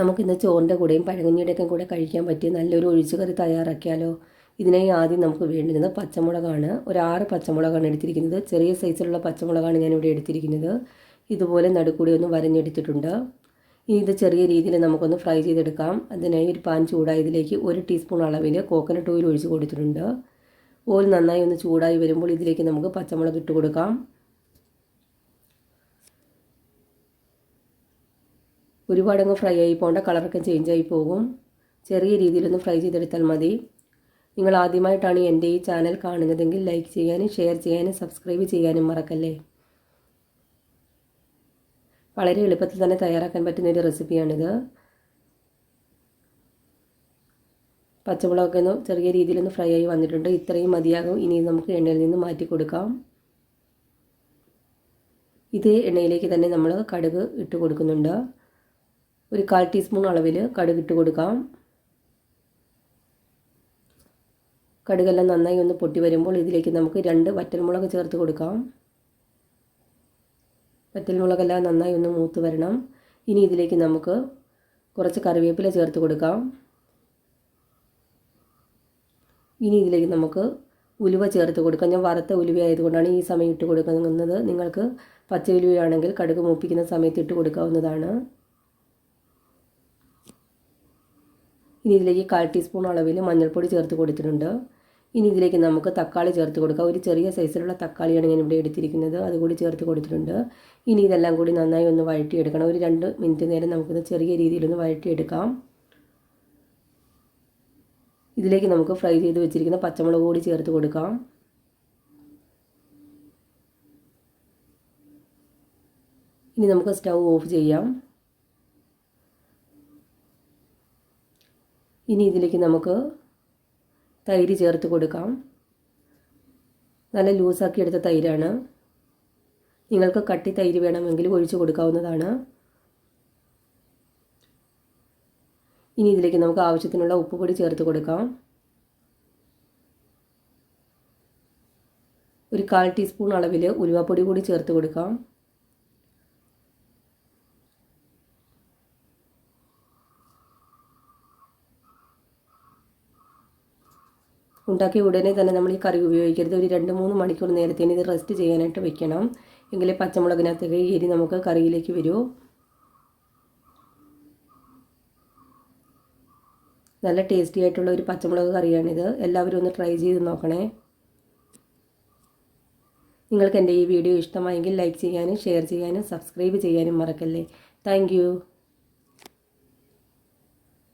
നമുക്കിന്ന് ചോറിന്റെ കൂടെയും പഴങ്കഞ്ഞിയുടെയൊക്കെ കൂടെ കഴിക്കാൻ പറ്റിയ നല്ലൊരു ഒഴിച്ചുകറി തയ്യാറാക്കിയാലോ? ഇതിനായി ആദ്യം നമുക്ക് വേണ്ടുന്നത് പച്ചമുളകാണ്. ഒരു ആറ് പച്ചമുളകാണ് എടുത്തിരിക്കുന്നത്. ചെറിയ സൈസിലുള്ള പച്ചമുളകാണ് ഞാനിവിടെ എടുത്തിരിക്കുന്നത്. ഇതുപോലെ നടുക്കൂടി ഒന്ന് വരഞ്ഞെടുത്തിട്ടുണ്ട്. ഇനി ഇത് ചെറിയ രീതിയിൽ നമുക്കൊന്ന് ഫ്രൈ ചെയ്തെടുക്കാം. അതിനായി ഒരു പാൻ ചൂടായതിലേക്ക് ഒരു ടീസ്പൂൺ അളവിൽ കോക്കനട്ട് ഓയിൽ ഒഴിച്ച് കൊടുത്തിട്ടുണ്ട്. ഓയിൽ നന്നായി ഒന്ന് ചൂടായി വരുമ്പോൾ ഇതിലേക്ക് നമുക്ക് പച്ചമുളക് ഇട്ട് കൊടുക്കാം. ഒരുപാടങ്ങ് ഫ്രൈ ആയി പോകേണ്ട കളറൊക്കെ ആയി പോകും. ചെറിയ രീതിയിലൊന്ന് ഫ്രൈ ചെയ്തെടുത്താൽ മതി. നിങ്ങൾ ആദ്യമായിട്ടാണ് എന്റെ ഈ ചാനൽ കാണുന്നതെങ്കിൽ ലൈക്ക് ചെയ്യാനും ഷെയർ ചെയ്യാനും സബ്സ്ക്രൈബ് ചെയ്യാനും മറക്കല്ലേ? വളരെ എളുപ്പത്തിൽ തന്നെ തയ്യാറാക്കാൻ പറ്റുന്ന ഒരു റെസിപ്പിയാണിത് പച്ചമുളകൊക്കെ ഒന്ന് ചെറിയ രീതിയിലൊന്ന് ഫ്രൈ ആയി വന്നിട്ടുണ്ട്. ഇത്രയും മതിയാകും. ഇനി നമുക്ക് എണ്ണയിൽ നിന്ന് മാറ്റി കൊടുക്കാം. ഇതേ എണ്ണയിലേക്ക് തന്നെ നമ്മൾ കടുക് ഇട്ട് കൊടുക്കുന്നുണ്ട്. ഒരു കാൽ ടീസ്പൂൺ അളവിൽ കടുകിട്ട് കൊടുക്കാം. കടുകെല്ലാം നന്നായി ഒന്ന് പൊട്ടി വരുമ്പോൾ ഇതിലേക്ക് നമുക്ക് രണ്ട് വറ്റൽമുളക് ചേർത്ത് കൊടുക്കാം. വറ്റൽമുളകെല്ലാം നന്നായി ഒന്ന് മൂത്ത് വരണം. ഇനി ഇതിലേക്ക് നമുക്ക് കുറച്ച് കറിവേപ്പില ചേർത്ത് കൊടുക്കാം. ഇനി ഇതിലേക്ക് നമുക്ക് ഉലുവ ചേർത്ത് കൊടുക്കാം. ഞാൻ വറുത്ത ഉലുവ ആയതുകൊണ്ടാണ് ഈ സമയം ഇട്ട് കൊടുക്കുന്നത്. നിങ്ങൾക്ക് പച്ച ഉലുവയാണെങ്കിൽ കടുക് മൂപ്പിക്കുന്ന സമയത്ത് ഇട്ട് കൊടുക്കാവുന്നതാണ്. ഇനി ഇതിലേക്ക് കാൽ ടീസ്പൂൺ അളവിൽ മഞ്ഞൾപ്പൊടി ചേർത്ത് കൊടുത്തിട്ടുണ്ട്. ഇനി ഇതിലേക്ക് നമുക്ക് തക്കാളി ചേർത്ത് കൊടുക്കാം. ഒരു ചെറിയ സൈസിലുള്ള തക്കാളിയാണ് ഞാൻ ഇവിടെ എടുത്തിരിക്കുന്നത്. അതുകൂടി ചേർത്ത് കൊടുത്തിട്ടുണ്ട്. ഇനി ഇതെല്ലാം കൂടി നന്നായി ഒന്ന് വഴറ്റിയെടുക്കണം. ഒരു രണ്ട് മിനിറ്റ് നേരം നമുക്കിത് ചെറിയ രീതിയിലൊന്ന് വഴറ്റിയെടുക്കാം. ഇതിലേക്ക് നമുക്ക് ഫ്രൈ ചെയ്ത് വെച്ചിരിക്കുന്ന പച്ചമുളക് കൂടി ചേർത്ത് കൊടുക്കാം. ഇനി നമുക്ക് സ്റ്റൗ ഓഫ് ചെയ്യാം. ഇനി ഇതിലേക്ക് നമുക്ക് തൈര് ചേർത്ത് കൊടുക്കാം. നല്ല ലൂസാക്കി എടുത്ത തൈരാണ്. നിങ്ങൾക്ക് കട്ടി തൈര് വേണമെങ്കിൽ ഒഴിച്ചു കൊടുക്കാവുന്നതാണ്. ഇനി ഇതിലേക്ക് നമുക്ക് ആവശ്യത്തിനുള്ള ഉപ്പുപൊടി ചേർത്ത് കൊടുക്കാം. ഒരു കാൽ ടീസ്പൂൺ അളവിൽ ഉലുവാപ്പൊടി കൂടി ചേർത്ത് കൊടുക്കാം. ഉണ്ടാക്കിയ ഉടനെ തന്നെ നമ്മൾ ഈ കറി ഉപയോഗിക്കരുത്. ഒരു രണ്ട് മൂന്ന് മണിക്കൂർ നേരത്തേന് ഇത് റെസ്റ്റ് ചെയ്യാനായിട്ട് വെക്കണം. എങ്കിലേ പച്ചമുളകിനകത്തേക്ക് എരി നമുക്ക് കറിയിലേക്ക് വരൂ. നല്ല ടേസ്റ്റി ആയിട്ടുള്ള ഒരു പച്ചമുളക് കറിയാണിത്. എല്ലാവരും ഒന്ന് ട്രൈ ചെയ്ത് നോക്കണേ. നിങ്ങൾക്ക് എന്റെ ഈ വീഡിയോ ഇഷ്ടമായെങ്കിൽ ലൈക്ക് ചെയ്യാനും ഷെയർ ചെയ്യാനും സബ്സ്ക്രൈബ് ചെയ്യാനും മറക്കല്ലേ. താങ്ക്